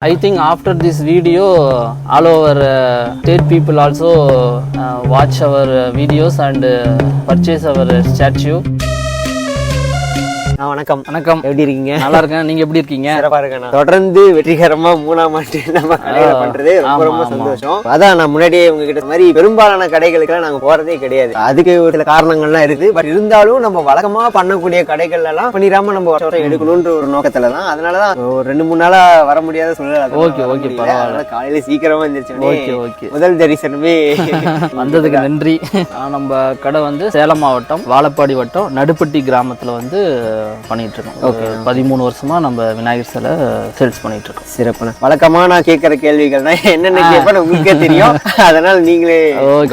I think after this video, all over state uh, people also uh, watch our uh, videos and purchase our statue. வணக்கம் வணக்கம் எப்படி இருக்கீங்க நல்லா இருக்கேன் நீங்க எப்படி இருக்கீங்க சிறப்பா இருக்கேன் தொடர்ந்து வெற்றிகரமா மூணாம் ஆண்டு நம்ம கடைகள் பண்றது ரொம்ப ரொம்ப சந்தோஷம் அதான் நான் முன்னாடியே உங்ககிட்ட மாதிரி பெரும்பாலான கடைகளுக்கு நாங்க போறதே கிடையாது அதுக்கு ஒரு சில காரணங்கள்லாம் இருக்கு பட் இருந்தாலும் நம்ம வழக்கமா பண்ணக்கூடிய கடைகள் எல்லாம் பண்ணிடாம நம்ம எடுக்கணும்ன்ற ஒரு நோக்கத்துல தான் அதனாலதான் ஒரு ரெண்டு மூணு நாளா வர முடியாத சூழ்நிலை ஓகே ஓகே பரவாயில்ல காலையில சீக்கிரமா எந்திரிச்சு ஓகே ஓகே முதல் தரிசனமே வந்ததுக்கு நன்றி நம்ம கடை வந்து சேலம் மாவட்டம் வாழப்பாடி வட்டம் நடுப்பட்டி கிராமத்துல வந்து பண்ணிகிட்ருக்கோம் ஓகே பதிமூணு வருஷமாக நம்ம விநாயகர் சிலை சேல்ஸ் பண்ணிகிட்ருக்கோம் சிறப்புண்ணா வழக்கமாக நான் கேட்குற கேள்விகள்னா என்னென்ன கேட்பேன் உங்களுக்கே தெரியும் அதனால் நீங்களே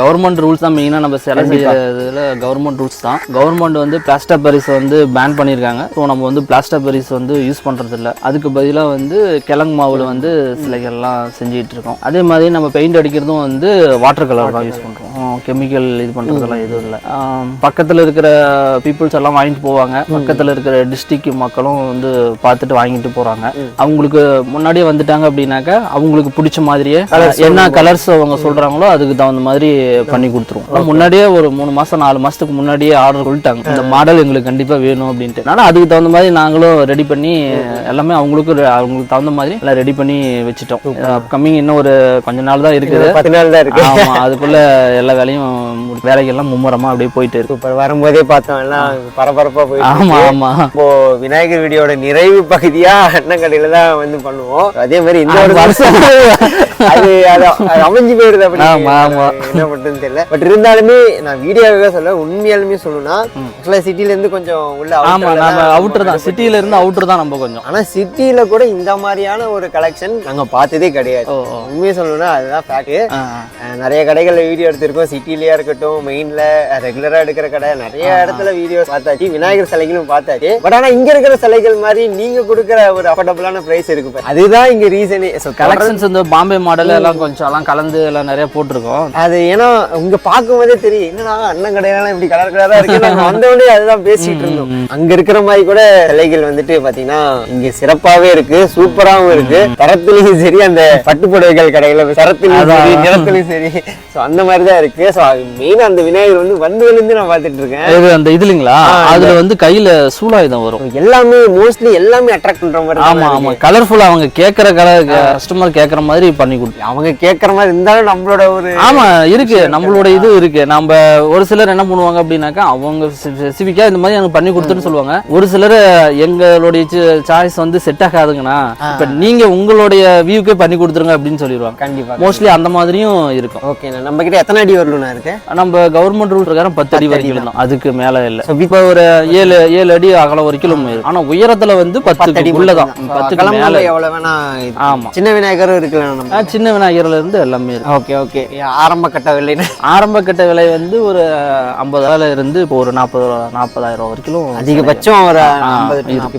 கவர்மெண்ட் ரூல்ஸ் தான் மெயினாக நம்ம சிலை செய்யறதுல கவர்மெண்ட் ரூல்ஸ் தான் கவர்மெண்ட் வந்து பிளாஸ்டர் பரிஸ் வந்து பேன் பண்ணியிருக்காங்க ஸோ நம்ம வந்து பிளாஸ்டர் பரிஸ் வந்து யூஸ் பண்ணுறதில்ல அதுக்கு பதிலாக வந்து கிழங்கு மாவில் வந்து சிலைகள்லாம் செஞ்சுக்கிட்டு இருக்கோம் அதே மாதிரி நம்ம பெயிண்ட் அடிக்கிறதும் வந்து வாட்டர் கலர் தான் யூஸ் பண்ணுறோம் கெமிக்கல் இது பண்ணுறதெல்லாம் எதுவும் இல்லை பக்கத்தில் இருக்கிற பீப்புள்ஸ் எல்லாம் வாங்கிட்டு போவாங்க பக்கத்தில் இருக்கிற இருக்கிற டிஸ்ட்ரிக்ட் மக்களும் வந்து பார்த்துட்டு வாங்கிட்டு போகிறாங்க அவங்களுக்கு முன்னாடியே வந்துட்டாங்க அப்படின்னாக்கா அவங்களுக்கு பிடிச்ச மாதிரியே என்ன கலர்ஸ் அவங்க சொல்கிறாங்களோ அதுக்கு தகுந்த மாதிரி பண்ணி கொடுத்துருவோம் முன்னாடியே ஒரு மூணு மாதம் நாலு மாதத்துக்கு முன்னாடியே ஆர்டர் கொடுத்தாங்க இந்த மாடல் எங்களுக்கு கண்டிப்பாக வேணும் அப்படின்ட்டு அதனால் அதுக்கு தகுந்த மாதிரி நாங்களும் ரெடி பண்ணி எல்லாமே அவங்களுக்கு அவங்களுக்கு தகுந்த மாதிரி எல்லாம் ரெடி பண்ணி வச்சுட்டோம் கம்மிங் இன்னும் ஒரு கொஞ்ச நாள் தான் இருக்குது நாள் தான் இருக்குது ஆமாம் அதுக்குள்ளே எல்லா வேலையும் வேலைகள்லாம் மும்முரமா அப்படியே போயிட்டு இருக்கு இப்ப வரும்போதே பார்த்தோம் எல்லாம் பரபரப்பா போய் ஆமா ஆமா இப்போ விநாயகர் வீடியோட நிறைவு அண்ணன் கடையில தான் வந்து பண்ணுவோம் அதே மாதிரி இந்த ஒரு வருஷம் அது அமைஞ்சு போயிடுது அப்படி என்ன தெரியல பட் இருந்தாலுமே நான் வீடியோவே சொல்ல உண்மையாலுமே சொல்லணும்னா சிட்டில இருந்து கொஞ்சம் உள்ள ஆமா அவுட்டர் தான் இருந்து அவுட்டர் தான் நம்ம கொஞ்சம் ஆனா சிட்டில கூட இந்த மாதிரியான ஒரு கலெக்ஷன் நாங்க பார்த்ததே கிடையாது உண்மையை சொல்லணும்னா அதுதான் நிறைய கடைகள்ல வீடியோ எடுத்திருக்கோம் சிட்டிலேயே இருக்கட்டும் மெயின்ல ரெகுலரா எடுக்கிற கடை நிறைய இடத்துல வீடியோஸ் பார்த்தாச்சு விநாயகர் சிலைகளும் பார்த்தாச்சு பட் ஆனா இங்க இருக்கிற சிலைகள் மாதிரி நீங்க கொடுக்கற ஒரு அஃபோர்டபுளான பிரைஸ் இருக்கு அதுதான் இங்க ரீசனே கலெக்ஷன்ஸ் வந்து பாம்பே மாடல் எல்லாம் கொஞ்சம் எல்லாம் கலந்து எல்லாம் நிறைய போட்டிருக்கோம் அது ஏன்னா உங்க பார்க்கும் போதே தெரியும் என்னன்னா அண்ணன் கடையெல்லாம் இப்படி கலர் கலரா இருக்கு நாங்க வந்தவொடனே அதுதான் பேசிட்டு இருந்தோம் அங்க இருக்கிற மாதிரி கூட சிலைகள் வந்துட்டு பாத்தீங்கன்னா இங்க சிறப்பாவே இருக்கு சூப்பராவும் இருக்கு தரத்திலையும் சரி அந்த பட்டு புடவைகள் கடையில தரத்துலயும் சரி நிறத்திலையும் சரி அந்த மாதிரி தான் இருக்கு மெயினாக அந்த விநாயகர் வந்து வந்து வந்ததுலேருந்து நான் பார்த்துட்டு இருக்கேன் இது அந்த இதுலங்களா அதில் வந்து கையில சூலாயுதம் வரும் எல்லாமே மோஸ்ட்லி எல்லாமே அட்ராக்ட் பண்ணுற மாதிரி ஆமாம் ஆமாம் கலர்ஃபுல்லாக அவங்க கேட்குற கலர் கஸ்டமர் கேட்குற மாதிரி பண்ணி கொடுத்து அவங்க கேட்குற மாதிரி இருந்தாலும் நம்மளோட ஒரு ஆமாம் இருக்கு நம்மளோட இது இருக்கு நம்ம ஒரு சிலர் என்ன பண்ணுவாங்க அப்படின்னாக்கா அவங்க ஸ்பெசிஃபிக்காக இந்த மாதிரி எனக்கு பண்ணி கொடுத்துன்னு சொல்லுவாங்க ஒரு சிலர் எங்களுடைய சாய்ஸ் வந்து செட் ஆகாதுங்கண்ணா இப்ப நீங்க உங்களுடைய வியூக்கே பண்ணி கொடுத்துருங்க அப்படின்னு சொல்லிடுவாங்க கண்டிப்பா மோஸ்ட்லி அந்த மாதிரியும் இருக்கும் ஓகே நம்ம கிட்ட எத்தனை அடி வரணும்னா இருக்கு நம்ம கவர்மெண்ட் ரூல் பிரகாரம் பத்து அடி வரைக்கும் தான் அதுக்கு மேல இல்ல இப்போ ஒரு ஏழு ஏழு அடி அகல ஒரு கிலோ ஆனா உயரத்துல வந்து பத்து அடி உள்ளதான் பத்து மேல எவ்வளவு வேணா ஆமா சின்ன விநாயகர் இருக்குல்ல சின்ன விநாயகர்ல இருந்து எல்லாமே ஓகே ஓகே ஆரம்ப கட்ட விலை ஆரம்ப கட்ட விலை வந்து ஒரு ஐம்பதாயிரம் இருந்து இப்போ ஒரு நாற்பது நாற்பதாயிரம் வரைக்கும் அதிகபட்சம் ஒரு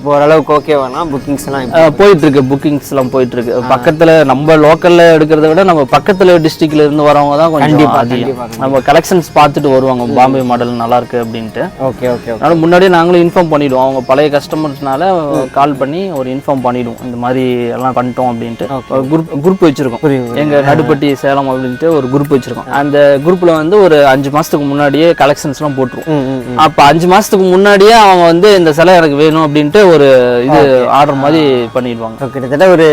இப்போ ஓரளவுக்கு ஓகே ஓகேவானா புக்கிங்ஸ் எல்லாம் போயிட்டு இருக்கு புக்கிங்ஸ் எல்லாம் போயிட்டு இருக்கு பக்கத்துல நம்ம லோக்கல்ல எடுக்கிறத விட நம்ம பக்கத்துல டிஸ்ட்ரிக்ட்ல இருந்து வரவங்க தான் கொஞ்சம் நம்ம கலெக்ஷன்ஸ் பார்த்துட்டு வருவாங்க பாம்பே மாடல் நல்லா இருக்கு அப்படின்ட்டு ஓகே ஓகே அதனால முன்னாடியே நாங்களும் இன்ஃபார்ம் பண்ணிடுவோம் அவங்க பழைய கஸ்டமர்ஸ்னால கால் பண்ணி ஒரு இன்ஃபார்ம் பண்ணிடுவோம் இந்த மாதிரி எல்லாம் பண்ணிட்டோம் அப்படின்ட்டு குரூப் குரூப் வச்சிருக்கோம் எங்க நடுப்பட்டி சேலம் அப்படின்ட்டு ஒரு குரூப் வச்சிருக்கோம் அந்த குரூப்ல வந்து ஒரு அஞ்சு மாசத்துக்கு முன்னாடியே கலெக்ஷன்ஸ் எல்லாம் போட்டுருவோம் அப்ப அஞ்சு மாசத்துக்கு முன்னாடியே அவங்க வந்து இந்த சிலை எனக்கு வேணும் அப்படின்ட்டு ஒரு இது ஆர்டர் மாதிரி பண்ணிடுவாங்க கிட்டத்தட்ட ஒரு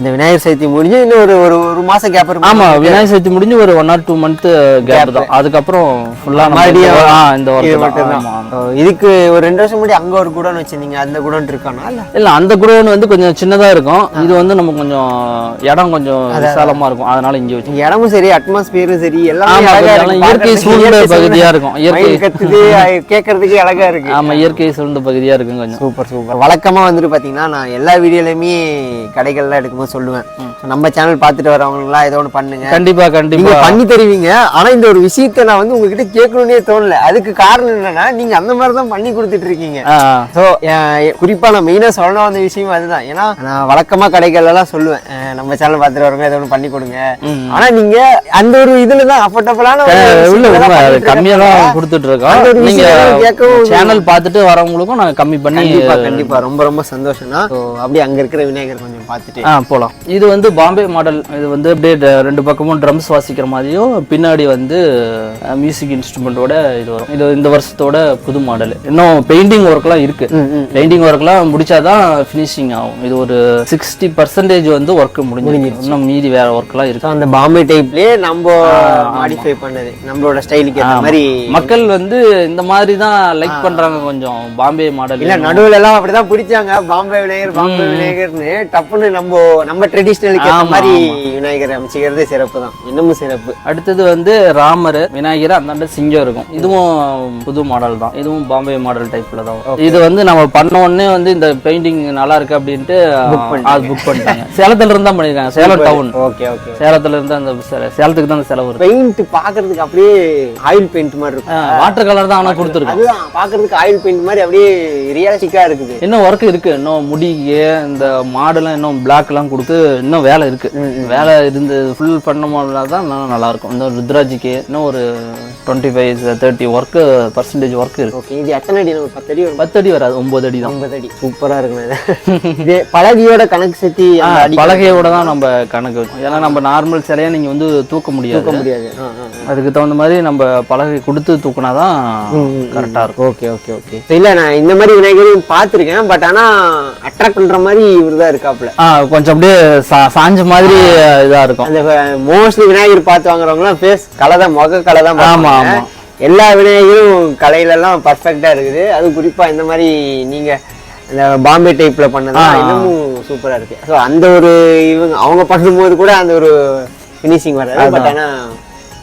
இந்த விநாயகர் சதுர்த்தி முடிஞ்சு இன்னும் ஒரு ஒரு ஒரு மாசம் கேப் இருக்கும் ஆமா விநாயகர் சதுர்த்தி முடிஞ்சு ஒரு one or two month gap தான் அதுக்கப்புறம் ஃபுல்லா மறுபடியும் இந்த இதுக்கு ஒரு ரெண்டு வருஷம் முடி அங்க ஒரு குடோன் வச்சிருந்தீங்க அந்த குடோன் இருக்கானா இல்ல அந்த குடோன் வந்து கொஞ்சம் சின்னதா இருக்கும் இது வந்து நம்ம கொஞ்சம் இடம் கொஞ்சம் விசாலமா இருக்கும் அதனால இங்க வச்சு இடமும் சரி அட்மாஸ்பியரும் சரி எல்லாமே இயற்கை சூழ்ந்த பகுதியா இருக்கும் இயற்கை கேட்கறதுக்கு அழகா இருக்கு ஆமா இயற்கை சூழ்ந்த பகுதியா இருக்கும் கொஞ்சம் சூப்பர் சூப்பர் வழக்கமா வந்துட்டு பாத்தீங்கன்னா நான் எல்லா வீடியோலயுமே கடைகள்லாம் எடுக்கும் எல்லாருக்கும் சொல்லுவேன் நம்ம சேனல் பார்த்துட்டு வரவங்களாம் ஏதோ ஒன்று பண்ணுங்க கண்டிப்பா கண்டிப்பா பண்ணி தருவீங்க ஆனா இந்த ஒரு விஷயத்த நான் வந்து உங்ககிட்ட கேட்கணும்னே தோணல அதுக்கு காரணம் என்னன்னா நீங்க அந்த மாதிரி தான் பண்ணி கொடுத்துட்டு இருக்கீங்க ஸோ குறிப்பா நான் மெயினா சொல்லணும் அந்த விஷயம் அதுதான் ஏன்னா நான் வழக்கமா கடைகள்லாம் சொல்லுவேன் நம்ம சேனல் பார்த்துட்டு வரவங்க ஏதோ ஒன்று பண்ணி கொடுங்க ஆனா நீங்க அந்த ஒரு இதுல தான் அஃபோர்டபுளான கம்மியா தான் கொடுத்துட்டு இருக்கோம் நீங்க சேனல் பார்த்துட்டு வரவங்களுக்கும் நாங்கள் கம்மி பண்ணி கண்டிப்பா ரொம்ப ரொம்ப சந்தோஷம் தான் அப்படி அங்க இருக்கிற விநாயகர் கொஞ்சம் பார்த்துட்டு போகலாம் இது வந்து பாம்பே மாடல் இது வந்து அப்படியே ரெண்டு பக்கமும் ட்ரம்ஸ் வாசிக்கிற மாதிரியும் பின்னாடி வந்து மியூசிக் இன்ஸ்ட்ருமெண்ட்டோட இது வரும் இது இந்த வருஷத்தோட புது மாடல் இன்னும் பெயிண்டிங் ஒர்க்லாம் இருக்கு பெயிண்டிங் ஒர்க்லாம் முடிச்சாதான் ஃபினிஷிங் ஆகும் இது ஒரு சிக்ஸ்டி பர்சன்டேஜ் வந்து ஒர்க் முடிஞ்சு இன்னும் மீதி வேற ஒர்க்லாம் இருக்கு அந்த பாம்பே டைப்லயே நம்ம மாடிஃபை பண்ணது நம்மளோட ஸ்டைலுக்கு ஏற்ற மாதிரி மக்கள் வந்து இந்த மாதிரி தான் லைக் பண்றாங்க கொஞ்சம் பாம்பே மாடல் இல்ல நடுவுல எல்லாம் அப்படிதான் பிடிச்சாங்க பாம்பே விநாயகர் பாம்பே விநாயகர்னு டப்புன்னு நம்ம நம்ம ட்ரெடிஷ்னலுக்கு ஏற்ற மாதிரி விநாயகர் அமைச்சிக்கிறதே சிறப்பு தான் இன்னமும் சிறப்பு அடுத்தது வந்து ராமர் விநாயகர் அந்தாண்ட சிங்கம் இருக்கும் இதுவும் புது மாடல் தான் இதுவும் பாம்பே மாடல் டைப்ல தான் இது வந்து நம்ம பண்ண உடனே வந்து இந்த பெயிண்டிங் நல்லா இருக்கு அப்படின்ட்டு புக் பண்ணிட்டாங்க சேலத்துல இருந்தா பண்ணிருக்காங்க சேலம் டவுன் ஓகே ஓகே சேலத்துல இருந்தா அந்த சேலத்துக்கு தான் அந்த செலவு பெயிண்ட் பாக்குறதுக்கு அப்படியே ஆயில் பெயிண்ட் மாதிரி இருக்கும் வாட்டர் கலர் தான் ஆனா கொடுத்துருக்கு பாக்குறதுக்கு ஆயில் பெயிண்ட் மாதிரி அப்படியே ரியலிஸ்டிக்கா இருக்குது இன்னும் ஒர்க் இருக்கு இன்னும் முடிக்கு இந்த மாடலாம் இன்னும் பிளாக் எல்லாம் கொடுத்து இன்னும் வேலை இருக்குது வேலை இருந்து ஃபுல் பண்ணோம்னா தான் இன்னும் நல்லாயிருக்கும் இந்த ருத்ராஜிக்கு இன்னும் ஒரு twenty five thirty work percentage work இருக்கு ஓகே இது எத்தனை அடி ஒரு பத்து அடி பத்து அடி வராது ஒம்பது அடி தான் ஒம்பது அடி சூப்பராக இருக்கும் இது பலகையோட கணக்கு சேர்த்தி பலகையோட தான் நம்ம கணக்கு ஏன்னா நம்ம நார்மல் சிலையை நீங்கள் வந்து தூக்க முடியாது தூக்க முடியாது அதுக்கு தகுந்த மாதிரி நம்ம பலகை கொடுத்து தூக்கினா தான் கரெக்டாக இருக்கும் ஓகே ஓகே ஓகே இல்லை நான் இந்த மாதிரி விநாயகரையும் பார்த்துருக்கேன் பட் ஆனால் அட்ராக்ட் பண்ணுற மாதிரி இவர் தான் இருக்காப்புல ஆ கொஞ்சம் அப்படியே சாஞ்ச மாதிரி இதாக இருக்கும் அந்த மோஸ்ட்லி விநாயகர் பார்த்து வாங்குறவங்களாம் ஃபேஸ் கலை தான் முக கலை தான் ஆமாம் ஆமாம் எல்லா விநாயகரும் கலையிலலாம் பர்ஃபெக்டாக இருக்குது அது குறிப்பாக இந்த மாதிரி நீங்கள் இந்த பாம்பே டைப்பில் பண்ணதான் இன்னமும் சூப்பராக இருக்கு ஸோ அந்த ஒரு இவங்க அவங்க பண்ணும்போது கூட அந்த ஒரு ஃபினிஷிங் வராது பட் ஆனால்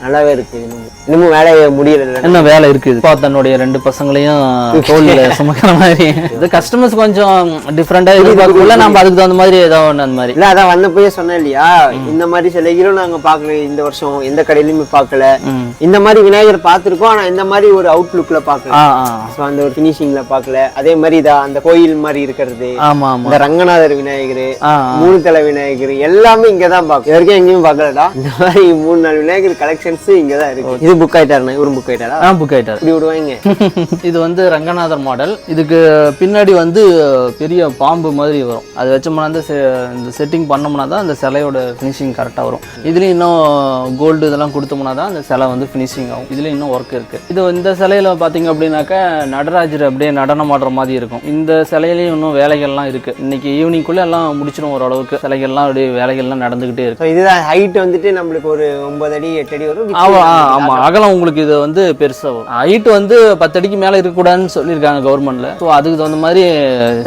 நல்லாவே இருக்குது இன்னும் இன்னமும் வேலையை முடியல என்ன வேலை இருக்குது இப்போ தன்னுடைய ரெண்டு பசங்களையும் தோல்ல சுமக்கிற மாதிரி இது கஸ்டமர்ஸ் கொஞ்சம் டிஃப்ரெண்டா எதிர்பார்க்கல நம்ம அதுக்கு தகுந்த மாதிரி ஏதோ ஒன்று அந்த மாதிரி இல்ல அதான் வந்த போயே சொன்னேன் இல்லையா இந்த மாதிரி சிலைகளும் ஹீரோ நாங்க பாக்கல இந்த வருஷம் எந்த கடையிலயுமே பாக்கல இந்த மாதிரி விநாயகர் பார்த்துருக்கோம் ஆனா இந்த மாதிரி ஒரு அவுட்லுக்ல பாக்கல ஸோ அந்த ஒரு ஃபினிஷிங்ல பாக்கல அதே மாதிரி இதா அந்த கோயில் மாதிரி இருக்கிறது ஆமா இந்த ரங்கநாதர் விநாயகர் மூணு தலை விநாயகர் எல்லாமே இங்கதான் பாக்கும் இது வரைக்கும் எங்கேயும் பாக்கலடா இந்த மாதிரி மூணு நாள் விநாயகர் கலெக்ஷன்ஸ் இங்கதான் இருக்கு புக் ஆயிட்டாருண்ணா இவரும் புக் ஆயிட்டாரா ஆ புக் ஆயிட்டாரு இப்படி விடுவாங்க இது வந்து ரங்கநாதர் மாடல் இதுக்கு பின்னாடி வந்து பெரிய பாம்பு மாதிரி வரும் அது வச்சோம்னா அந்த இந்த செட்டிங் பண்ணோம்னா தான் அந்த சிலையோட ஃபினிஷிங் கரெக்டாக வரும் இதுலேயும் இன்னும் கோல்டு இதெல்லாம் கொடுத்தோம்னா தான் அந்த சிலை வந்து ஃபினிஷிங் ஆகும் இதுலேயும் இன்னும் ஒர்க் இருக்குது இது இந்த சிலையில் பார்த்தீங்க அப்படின்னாக்கா நடராஜர் அப்படியே நடனம் ஆடுற மாதிரி இருக்கும் இந்த சிலையிலையும் இன்னும் வேலைகள்லாம் இருக்குது இன்னைக்கு ஈவினிங்குள்ளே எல்லாம் முடிச்சிடும் ஓரளவுக்கு சிலைகள்லாம் அப்படியே வேலைகள்லாம் நடந்துக்கிட்டே இருக்கும் இதுதான் ஹைட் வந்துட்டு நம்மளுக்கு ஒரு ஒன்பது அடி எட்டு அடி வரும் ஆமாம் ஆமாம் அகலம் உங்களுக்கு இது வந்து பெருசாக வரும் ஹைட் வந்து பத்து அடிக்கு மேலே இருக்கக்கூடாதுன்னு சொல்லியிருக்காங்க கவர்மெண்ட்டில் ஸோ அதுக்கு தகுந்த மாதிரி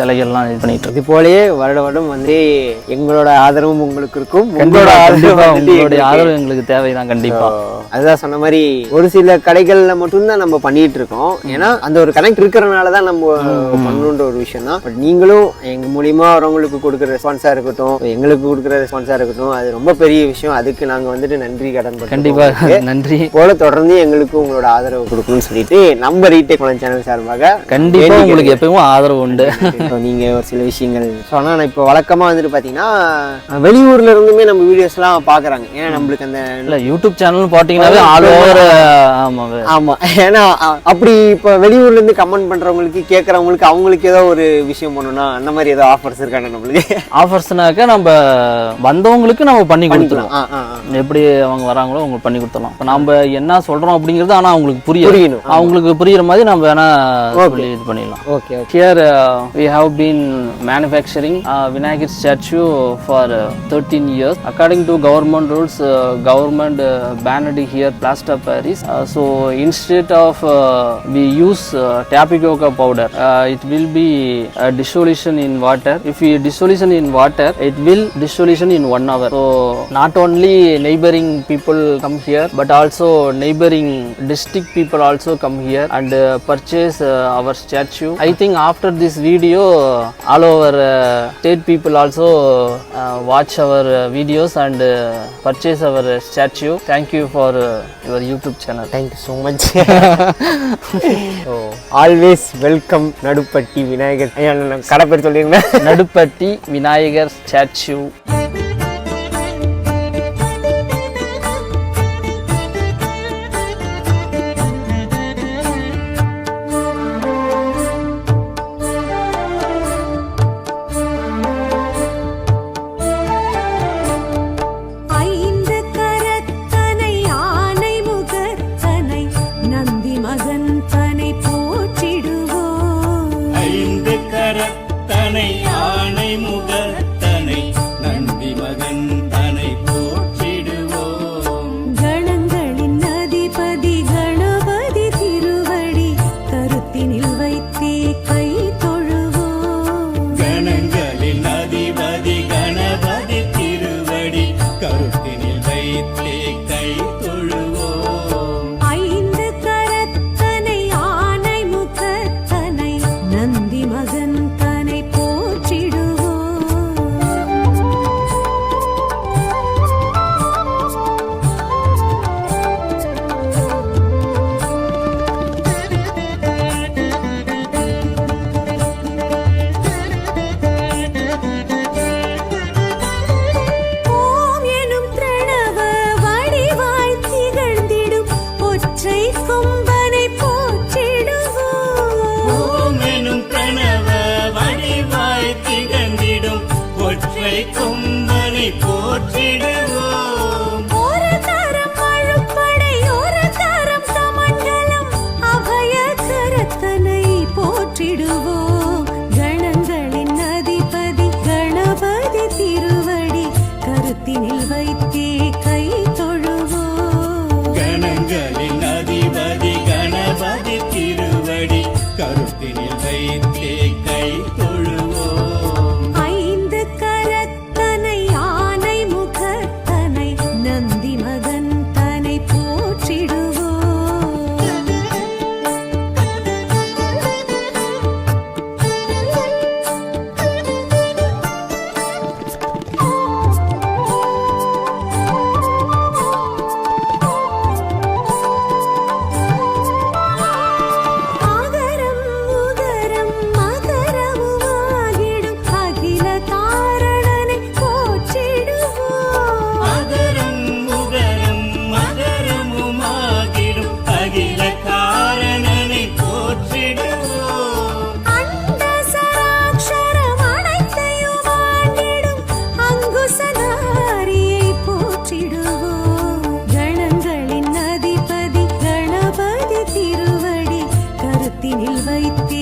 சிலைகள்லாம் இது பண்ணிட்டு இது போலயே வருட வருடம் வந்து எங்களோட ஆதரவும் உங்களுக்கு இருக்கும் உங்களோட ஆதரவு உங்களுடைய ஆதரவு எங்களுக்கு தேவைதான் கண்டிப்பாக அதுதான் சொன்ன மாதிரி ஒரு சில கடைகளில் மட்டும்தான் நம்ம பண்ணிட்டு இருக்கோம் ஏன்னா அந்த ஒரு கனெக்ட் இருக்கிறனால தான் நம்ம பண்ணணுன்ற ஒரு விஷயம் தான் பட் நீங்களும் எங்க மூலியமா வரவங்களுக்கு கொடுக்குற ரெஸ்பான்ஸா இருக்கட்டும் எங்களுக்கு கொடுக்குற ரெஸ்பான்ஸா இருக்கட்டும் அது ரொம்ப பெரிய விஷயம் அதுக்கு நாங்க வந்துட்டு நன்றி கடன் கண்டிப்பா நன்றி போல தொடர்ந்து எங்களுக்கு உங்களோட ஆதரவு கொடுக்கணும்னு சொல்லிட்டு நம்ம ரீடேக் குழந்தை சேனல் சார்பாக கண்டிப்பாக உங்களுக்கு எப்பவும் ஆதரவு உண்டு நீங்க ஒரு சில விஷயங்கள் நான் இப்போ வழக்கமா வந்துட்டு பாத்தீங்கன்னா வெளியூர்ல இருந்துமே நம்ம வீடியோஸ்லாம் பாக்குறாங்க ஏன்னா நம்மளுக்கு அந்த இல்லை யூடியூப் சேனல் பார்த்தீங்கன்னாவே ஆல் ஓவர் ஏன்னா அப்படி இப்போ இருந்து கமெண்ட் பண்றவங்களுக்கு கேட்குறவங்களுக்கு அவங்களுக்கு ஏதோ ஒரு விஷயம் பண்ணணும்னா அந்த மாதிரி ஏதோ ஆஃபர்ஸ் இருக்காங்க நம்மளுக்கு ஆஃபர்ஸ்னாக்க நம்ம வந்தவங்களுக்கு நம்ம பண்ணி கொடுத்துருவோம் எப்படி அவங்க வராங்களோ அவங்களுக்கு பண்ணி கொடுத்துடலாம் இப்போ நம்ம என்ன என்ன சொல்கிறோம் அப்படிங்கிறது ஆனால் அவங்களுக்கு புரிய புரியணும் அவங்களுக்கு புரியுற மாதிரி நம்ம வேணா சொல்லி இது பண்ணிடலாம் okay here we have been manufacturing Vinayagar statue for thirteen years according to government rules government banned here plaster Paris so instead of we use tapioca powder it will be dissolution in water if you dissolution in water it will dissolution in one hour so not only neighbouring people come here but also neighboring district people also come here and purchase our statue. I think after this video, all over state people also watch our videos and purchase our statue. Thank you for your YouTube channel. Thank you so much. So always welcome Naduppatti Vinayagar கடை பேர் சொல்லிருந்தேன் Naduppatti Vinayagar statue போற்றிடுவோம் y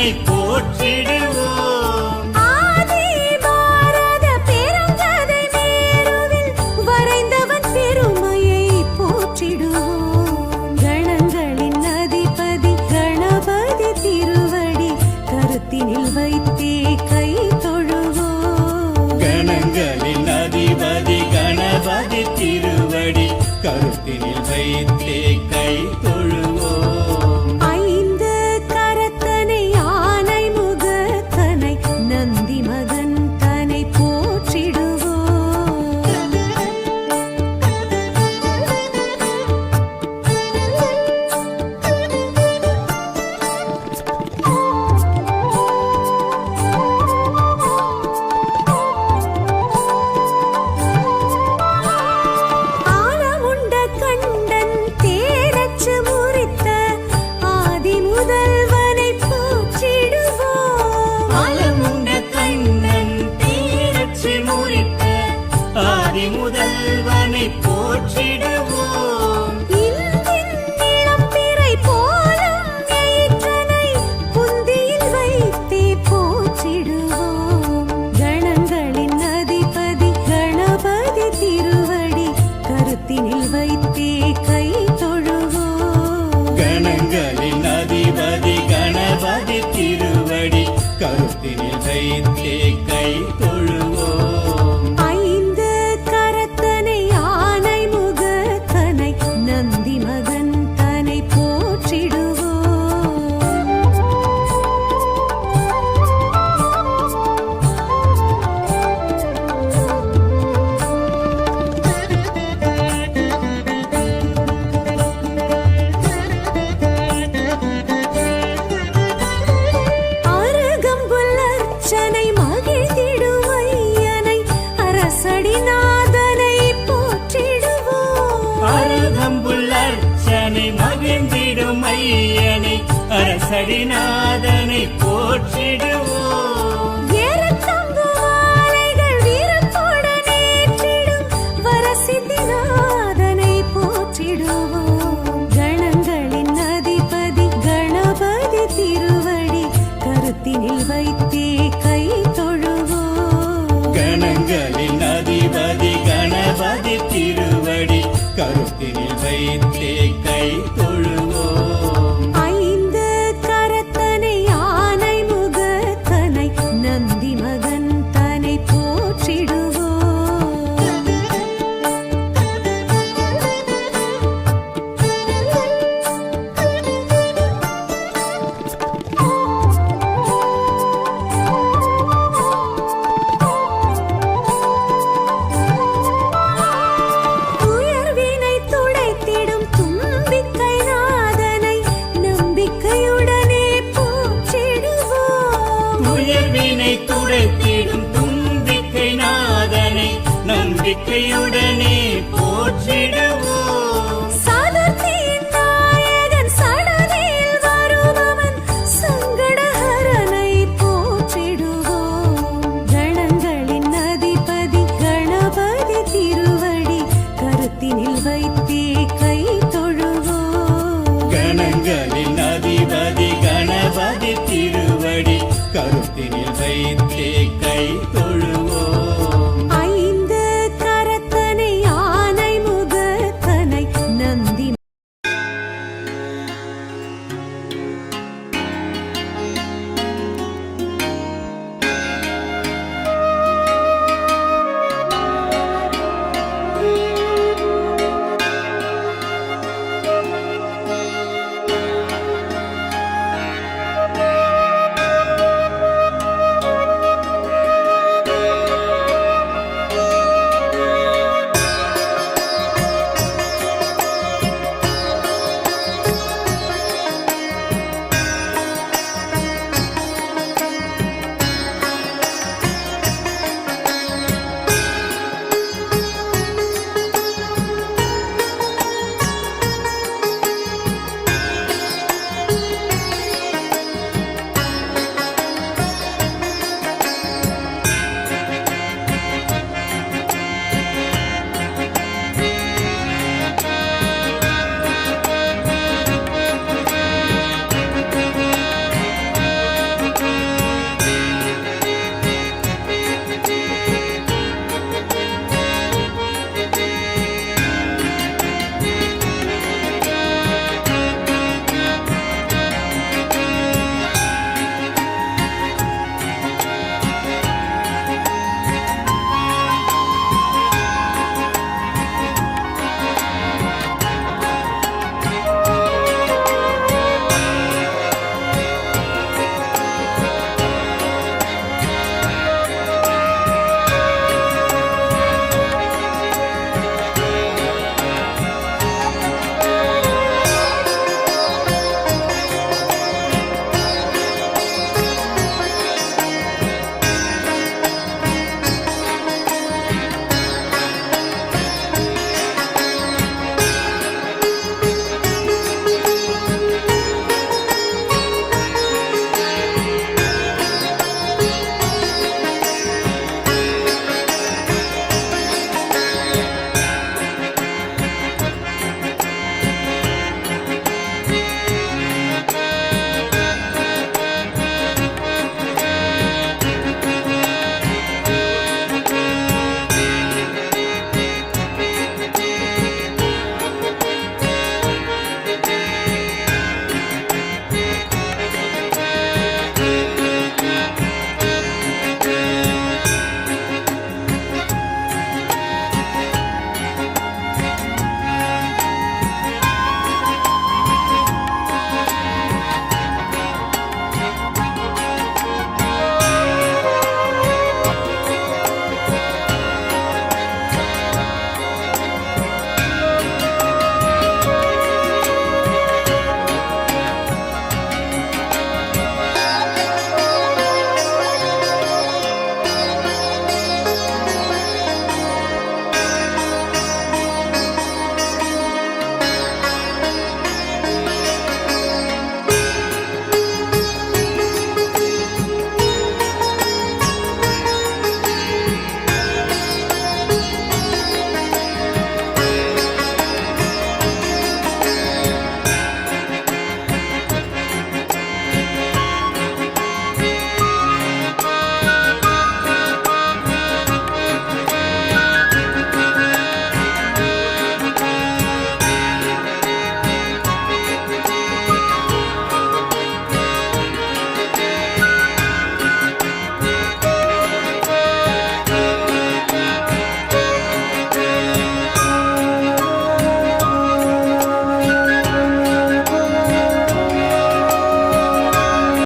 me pôr. அரசியனை அரசடிநாதனை போற்றிடுவோம் கருத்தினில் வைத்தே கை தொழுவோ கணங்களின் அதிபதி கணபதி திருவடி கருத்தினில் வைத்தே கை தொழு